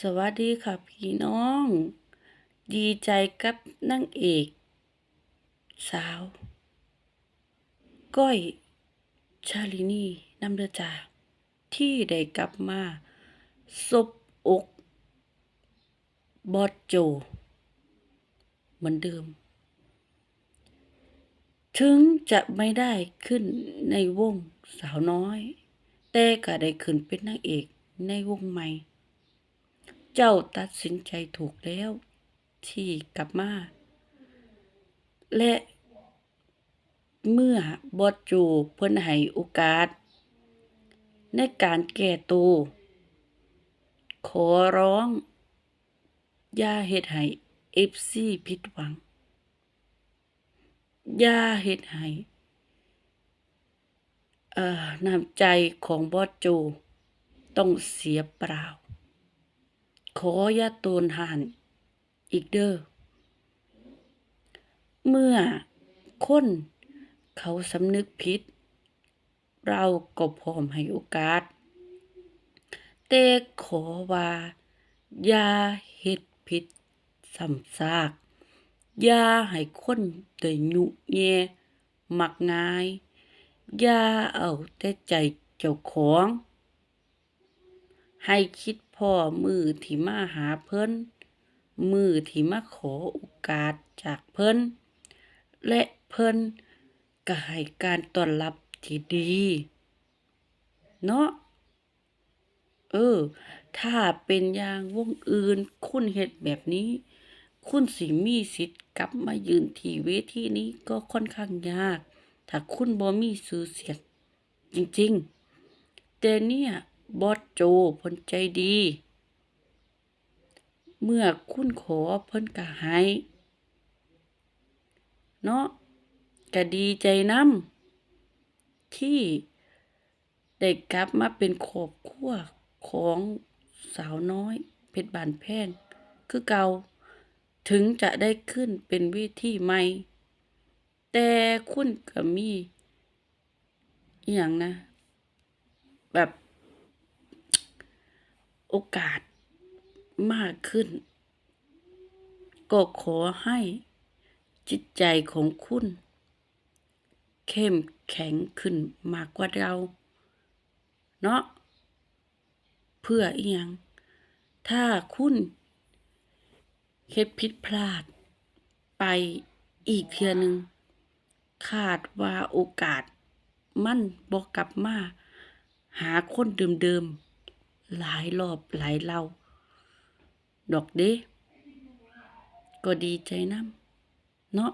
สวัสดีค่ะพี่น้อง ดีใจกับนางเอก สาว ก้อย ชาลินีนำเดอจาที่ได้กลับมาซบอกบอสโจ เหมือนเดิม ถึงจะไม่ได้ขึ้นในวงสาวน้อย แต่ก็ได้ขึ้นเป็นนางเอกในวงใหม่ เจ้าตัดสินใจถูกแล้ว ที่กลับมา และเมื่อบอสโจเพิ่นให้โอกาส ในการแก้ตัวขอร้อง อย่าเฮ็ดให้ FC ผิดหวัง อย่าเฮ็ดให้เอ่อน้ำใจของบอสโจ ต้องเสียเปล่า ขออย่าโตนห่านอีกเด้อเมื่อคนเขาสำนึกผิด เราก็พร้อมให้โอกาส แต่ขอว่าอย่าเฮ็ดผิดซ้ำซากอย่าให้คนได้ยุแย่มักง่ายอย่าเอาแต่ใจเจ้าของ ให้คิด พ้อมือที่มาหาเพิ่นมือที่มาขอโอกาสจากเพิ่นและเพิ่นก็ให้การต้อนรับที่ดี เนาะเออ ถ้าเป็นอย่างวงอื่น คุณเฮ็ดแบบนี้ คุณสิมีสิทธิ์กลับมายืนที่เวทีนี้ก็ค่อนข้างยาก ถ้าคุณบ่มีชื่อเสียงจริง ๆ แต่เนี่ย บอสโจเพิ่นใจดี เมื่อคุณขอเพิ่นก็ให้เนาะก็ดีใจน้ำที่ได้กลับมาเป็นครอบครัวของสาวน้อย เพชรบานแพงคือเก่าถึงจะได้ขึ้นเป็นเวทีใหม่ แต่คุณก็มีอิหยังนะ แบบ โอกาสมากขึ้น ก็ขอให้จิตใจของคุณ เข้มแข็งขึ้นมากกว่าเรา เนาะเพื่ออิหยัง ถ้าคุณเฮ็ดผิดพลาด ไปอีกเทื่อหนึ่งคาดว่าโอกาส มันบ่กลับมา หาคนเดิมๆ หลายรอบหลายเลาดอกเด้ก็ดีใจนำเนาะ